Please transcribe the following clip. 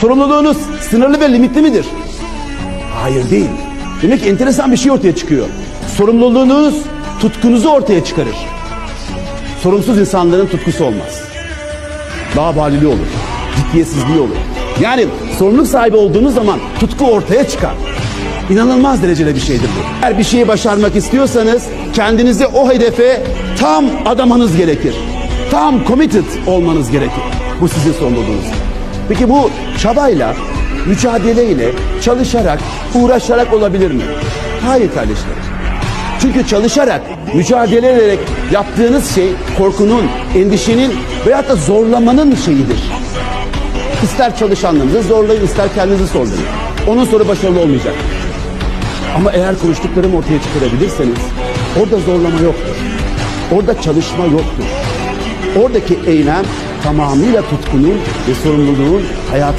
Sorumluluğunuz sınırlı ve limitli midir? Hayır değil. Demek ki enteresan bir şey ortaya çıkıyor. Sorumluluğunuz tutkunuzu ortaya çıkarır. Sorumsuz insanların tutkusu olmaz. Daha valili olur. Ciddiyetsizliği olur. Yani sorumluluk sahibi olduğunuz zaman tutku ortaya çıkar. İnanılmaz derecede bir şeydir bu. Eğer bir şeyi başarmak istiyorsanız kendinizi o hedefe tam adamanız gerekir. Tam committed olmanız gerekir. Bu sizin sorumluluğunuz. Peki bu çabayla, mücadeleyle, çalışarak, uğraşarak olabilir mi? Hayır kardeşlerim. Çünkü çalışarak, mücadele ederek yaptığınız şey korkunun, endişenin veyahut da zorlamanın şeyidir. İster çalışanlarınızı zorlayın, ister kendinizi zorlayın. Onun sonra başarılı olmayacak. Ama eğer konuştuklarımı ortaya çıkarabilirseniz orada zorlama yoktur. Orada çalışma yoktur. Oradaki eylem tamamıyla tutkunun ve sorumluluğun hayatı